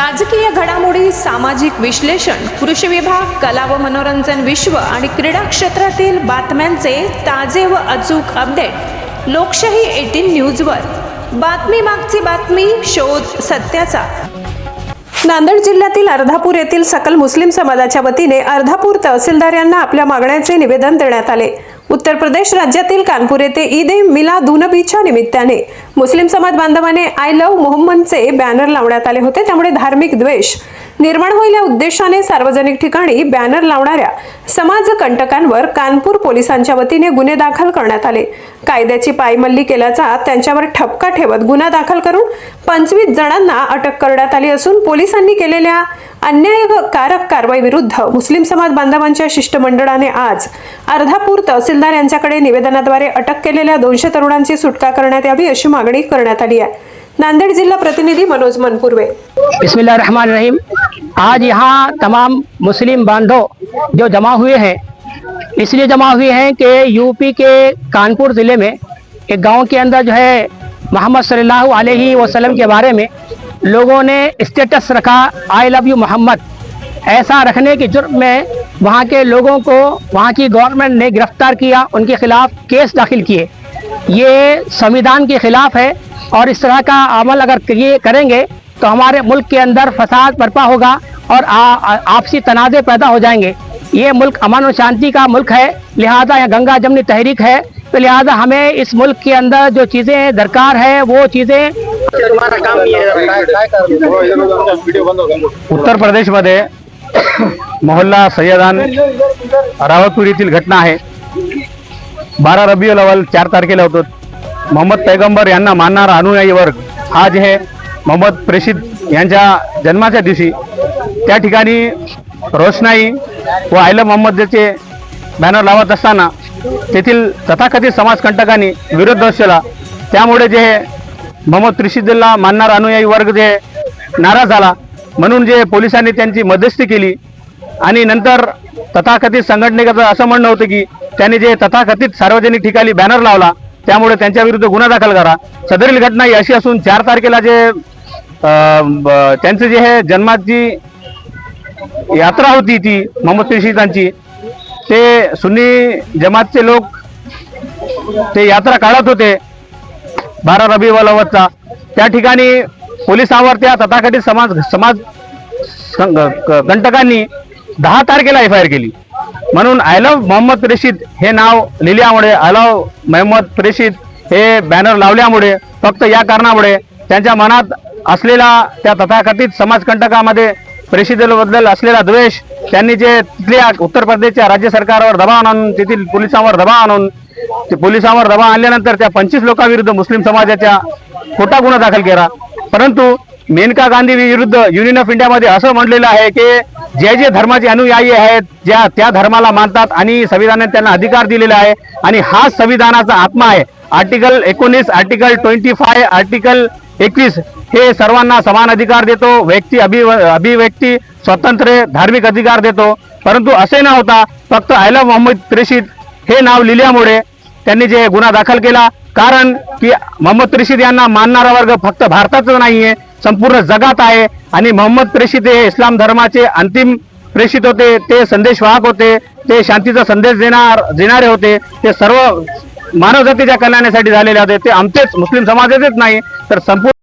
राजकीय घडामोडी सामाजिक विश्लेषण कृषी विभाग कला व मनोरंजन विश्व आणि क्रीडा क्षेत्रातील बातम्यांचे ताजे व अचूक अपडेट लोकशाही एटीन न्यूजवर. बातमी मागची बातमी शोध सत्याचा. नांदेड जिल्ह्यातील अर्धापूर येथील सकल मुस्लिम समाजाच्या वतीने अर्धापूर तहसीलदार यांना आपल्या मागण्यांचे निवेदन देण्यात आले. उत्तर प्रदेश राज्यातील कानपूर येथे ईद ए मिलादुनबीच्या निमित्ताने मुस्लिम समाज बांधवाने आय लव्ह मोहम्मदचे बॅनर लावण्यात आले होते त्यामुळे धार्मिक द्वेष निर्माण होईल या उद्देशाने सार्वजनिक ठिकाणी बॅनर लावणाऱ्या समाज कंटकांवर कानपूर पोलिसांच्या वतीने गुन्हे दाखल करण्यात आले. कायद्याची पायमल्ली केल्याचा त्यांच्यावर ठपका ठेवत गुन्हा दाखल करून पंचवीस जणांना अटक करण्यात आली असून पोलिसांनी केलेल्या अन्यायकारक कारवाई विरुद्ध मुस्लिम समाज बांधवांच्या शिष्टमंडळाने आज अर्धापूर तहसीलदार यांच्याकडे निवेदनाद्वारे अटक केलेल्या दोनशे तरुणांची सुटका करण्यात यावी अशी मागणी करण्यात आली आहे. नांदेड जिल्हा प्रतिनिधी मनोज मनपुरवे. रहीम आज यहाँ तमाम मुस्लिम बांधव जो जमा हुए हैं, इसलिए जमा हुए हैं कि यूपी के कानपुर ज़िले में, एक गाँव के अंदर जो है मोहम्मद सल्लल्लाहु अलैहि वसल्लम के बारे में लोगों ने स्टेटस रखा आई लव यू मोहम्मद। ऐसा रखने के जुर्म में वहाँ के लोगों को, वहाँ की गवर्नमेंट ने गिरफ़्तार किया, उनके खिलाफ केस दाखिल किए। ये संविधान के खिलाफ है और इस तरह का अमल अगर ये करेंगे तो हमारे मुल्क के अंदर फसाद बर्पा होगा और आपसी तनाज़े पैदा हो जाएँगे। ये मुल्क अमन और शांति का मुल्क है, लिहाजा यहाँ गंगा जमनी तहरीक है। तो लिहाजा हमें इस मुल्क के अंदर जो चीज़ें दरकार है, वो चीज़ें उत्तर प्रदेशमध्ये मोहल्ला सय्यदान रावतपूर घटना आहे. बारा रबी अव्वल चार तारखेला होतो. मोहम्मद पैगंबर यांना मानणारा अनुयायी वर्ग आज हे मोहम्मद प्रेषित यांच्या जन्माच्या दिवशी त्या ठिकाणी रोषणाई व आयला मोहम्मदचे बॅनर लावत असताना तेथील तथाकथित समाजकंटकांनी विरोध दर्शवला. त्यामुळे जे मोहम्मद प्रेषितला मानणारा अनुयायी वर्ग जे नाराज झाला म्हणून जे पोलिसांनी त्यांची मध्यस्थी केली आणि नंतर तथाकथित संघटनेचं असं म्हणणं होतं की त्यांनी जे तथाकथित सार्वजनिक ठिकाणी बॅनर लावला त्यामुळे त्यांच्या विरुद्ध गुन्हा दाखल करा. सदरील घटना ही अशी असून चार तारखेला जे त्यांचं त्यांचे जे हे जन्माची यात्रा होती ती मोहम्मद प्रेषितांची ते सुन्नी जमातचे लोक ते यात्रा काढत होते बारा रबी वलवतचा त्या ठिकाणी पोलिसांवर त्या तथाकथित समाज समाज सं- कंटकांनी दहा तारखेला एफ आय आर केली. म्हणून आय लव्ह मोहम्मद प्रेषित हे नाव लिहिल्यामुळे आय लव्ह मोहम्मद प्रेषित हे बॅनर लावल्यामुळे फक्त या कारणामुळे त्यांच्या मनात असलेला त्या तथाकथित समाजकंटकामध्ये प्रेषितेबद्दल असलेला द्वेष त्यांनी जे तिथल्या उत्तर प्रदेशच्या राज्य सरकारवर दबाव आणून तेथील पोलिसांवर दबाव आणून ते पोलिसांवर दबाव आणल्यानंतर त्या पंचवीस लोकांविरुद्ध मुस्लिम समाजाच्या खोटा गुन्हा दाखल केला. परंतु मेनका गांधी विरुद्ध युनियन ऑफ इंडियामध्ये असं म्हटलेलं आहे की जे जे धर्माचे अनुयायी आहेत ज्या त्या धर्माला मानतात आणि संविधानाने त्यांना अधिकार दिलेला आहे आणि हा संविधानाचा आत्मा आहे. आर्टिकल एकोणीस आर्टिकल ट्वेंटी फाय आर्टिकल एकवीस हे सर्वांना समान अधिकार देतो. व्यक्ती अभि अभिव्यक्ती स्वातंत्र्य धार्मिक अधिकार देतो. परंतु असे न होता फक्त आयला मोहम्मद त्रिशीद हे नाव लिहिल्यामुळे त्यांनी जे गुन्हा दाखल केला. कारण की मोहम्मद त्रिशीद यांना मानणारा वर्ग फक्त भारताच नाही आहे संपूर्ण जगात आहे. आणि मोहम्मद प्रेषित हे इस्लाम धर्माचे अंतिम प्रेषित होते. ते संदेशवाहक होते. ते शांतीचा संदेश देणार देणारे होते. ते सर्व मानवजातीच्या कल्याणासाठी झालेले होते. ते आमचेच मुस्लिम समाजाचेच नाही तर संपूर्ण